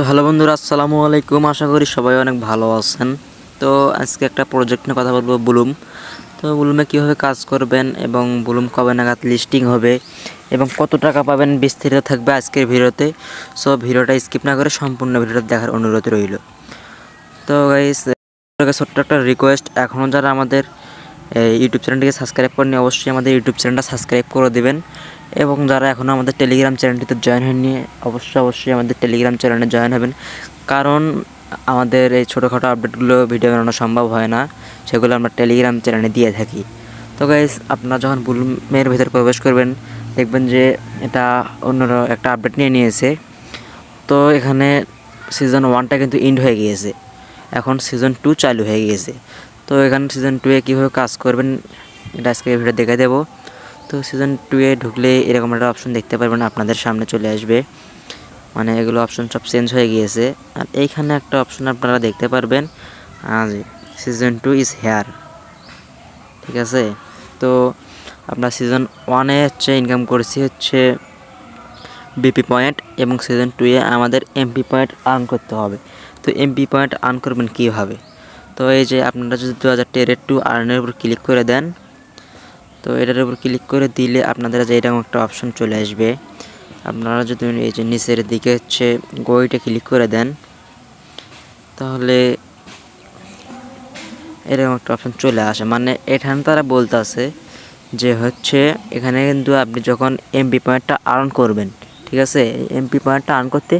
তো হ্যালো বন্ধুরা, আসসালামু আলাইকুম। আশা করি সবাই অনেক ভালো আছেন। তো আজকে একটা প্রজেক্ট নিয়ে কথা বলব, বুলুম। তো বুলুমে কীভাবে কাজ করবেন এবং বুলুম কবে নাগাদ লিস্টিং হবে এবং কত টাকা পাবেন বিস্তারিত থাকবে আজকের ভিডিওতে। সো ভিডিওটা স্কিপ না করে সম্পূর্ণ ভিডিওটা দেখার অনুরোধ রইল। তো গাইস ছোট্ট একটা রিকোয়েস্ট এখনও যারা আমাদের ইউটিউব চ্যানেলটিকে সাবস্ক্রাইব করেনি অবশ্যই আমাদের ইউটিউব চ্যানেলটা সাবস্ক্রাইব করে দেবেন। এবং যারা এখনও আমাদের টেলিগ্রাম চ্যানেলটিতে জয়েন হয়নি অবশ্যই অবশ্যই আমাদের টেলিগ্রাম চ্যানেলে জয়েন হবেন। কারণ আমাদের এই ছোটোখাটো আপডেটগুলো ভিডিও বানানো সম্ভব হয় না, সেগুলো আমরা টেলিগ্রাম চ্যানেলে দিয়ে থাকি। তো গাইজ আপনারা যখন বুলুমের ভেতর প্রবেশ করবেন, দেখবেন যে এটা অন্য একটা আপডেট নিয়ে নিয়েছে। তো এখানে সিজন ওয়ানটা কিন্তু ইন্ড হয়ে গিয়েছে। এখন সিজন টু চালু হয়ে গিয়েছে। তো এখানে সিজন টুয়ে কীভাবে কাজ করবেন, এটা আজকে ভিডিও দেখে দেবো। তো সিজন টুয়ে ঢুকলে এরকম একটা অপশন দেখতে পারবেন, আপনাদের সামনে চলে আসবে। মানে এগুলো অপশন সব চেঞ্জ হয়ে গিয়েছে। আর এইখানে একটা অপশন আপনারা দেখতে পারবেন সিজন টু ইজ হেয়ার ঠিক আছে? তো আমরা সিজন ওয়ানে হচ্ছে ইনকাম করেছি হচ্ছে বিপি পয়েন্ট এবং সিজন টুয়ে আমাদের এমপি পয়েন্ট আর্ন করতে হবে। তো এমপি পয়েন্ট আর্ন করবেন কীভাবে? তো এই যে আপনারা যদি দু হাজার টেরের টু আর্নের উপর ক্লিক করে দেন তো এটার উপর ক্লিক করে দিলে আপনাদের যে এরকম একটা অপশন চলে আসবে। আপনারা যদি এই যে নিচের দিকে হচ্ছে গইটা ক্লিক করে দেন, তাহলে এরকম একটা অপশন চলে আসে। মানে এখানে তারা বলতেছে যে হচ্ছে এখানে কিন্তু আপনি যখন এমপি পয়েন্টটা আর্ন করবেন, ঠিক আছে? এমপি পয়েন্টটা আর্ন করতে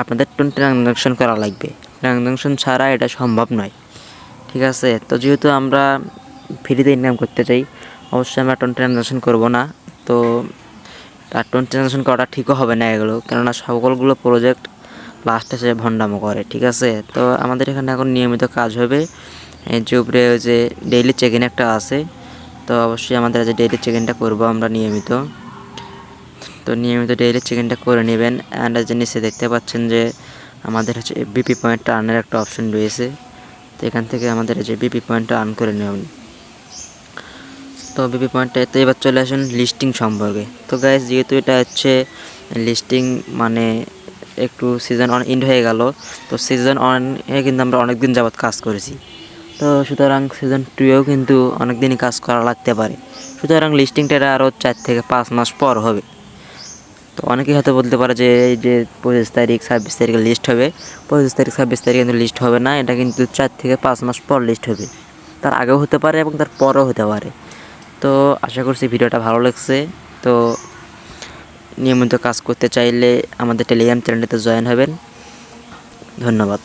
আপনাদের ট্রানজাকশন করা লাগবে। ট্রানজাকশন ছাড়া এটা সম্ভব নয়, ঠিক আছে? তো যেহেতু আমরা ফ্রিতে ইনকাম করতে চাই অবশ্যই আমরা টোয়েন্টি ট্রানজাকশন করব না। তো আর টোয়েন্টি ট্রানজাকশন করাটা ঠিকও হবে না এগুলো, কেননা সকলগুলো প্রজেক্ট লাস্টে সে ভণ্ডামো করে, ঠিক আছে? তো আমাদের এখানে এখন নিয়মিত কাজ হবে। যে উপরে ওই যে ডেইলি চেক ইন একটা আছে, তো অবশ্যই আমাদের যে ডেইলি চেক ইনটা করব আমরা নিয়মিত। তো নিয়মিত ডেইলি চেক ইনটা করে নেবেন। অ্যান্ড যে নিচে দেখতে পাচ্ছেন যে আমাদের হচ্ছে বিপি পয়েন্টটা আর্নের একটা অপশন রয়েছে। তো এখান থেকে আমাদের যে বিপি পয়েন্টটা আর্ন করে নেবেন। তো বিপি পয়েন্টটা এতে এবার চলে আসুন লিস্টিং সম্পর্কে। তো গাইজ যেহেতু এটা হচ্ছে লিস্টিং মানে একটু সিজন অন ইন্ড হয়ে গেল, তো সিজন এ কিন্তু আমরা অনেক দিন যাবৎ কাজ করেছি। তো সুতরাং সিজন টুয়েও কিন্তু অনেক দিনই কাজ করা লাগতে পারে। সুতরাং লিস্টিংটা এটা আরও চার থেকে পাঁচ মাস পর হবে। তো অনেকেই হয়তো বলতে পারে যে এই যে পঁচিশ তারিখ, ছাব্বিশ তারিখে লিস্ট হবে। পঁচিশ তারিখ, ছাব্বিশ তারিখে কিন্তু লিস্ট হবে না, এটা কিন্তু চার থেকে পাঁচ মাস পর লিস্ট হবে। তার আগেও হতে পারে এবং তার পরও হতে পারে। তো আশা করছি ভিডিওটা ভালো লাগছে। তো নিয়মিত কাজ করতে চাইলে আমাদের টেলিগ্রাম চ্যানেলটিতে জয়েন হবেন। ধন্যবাদ।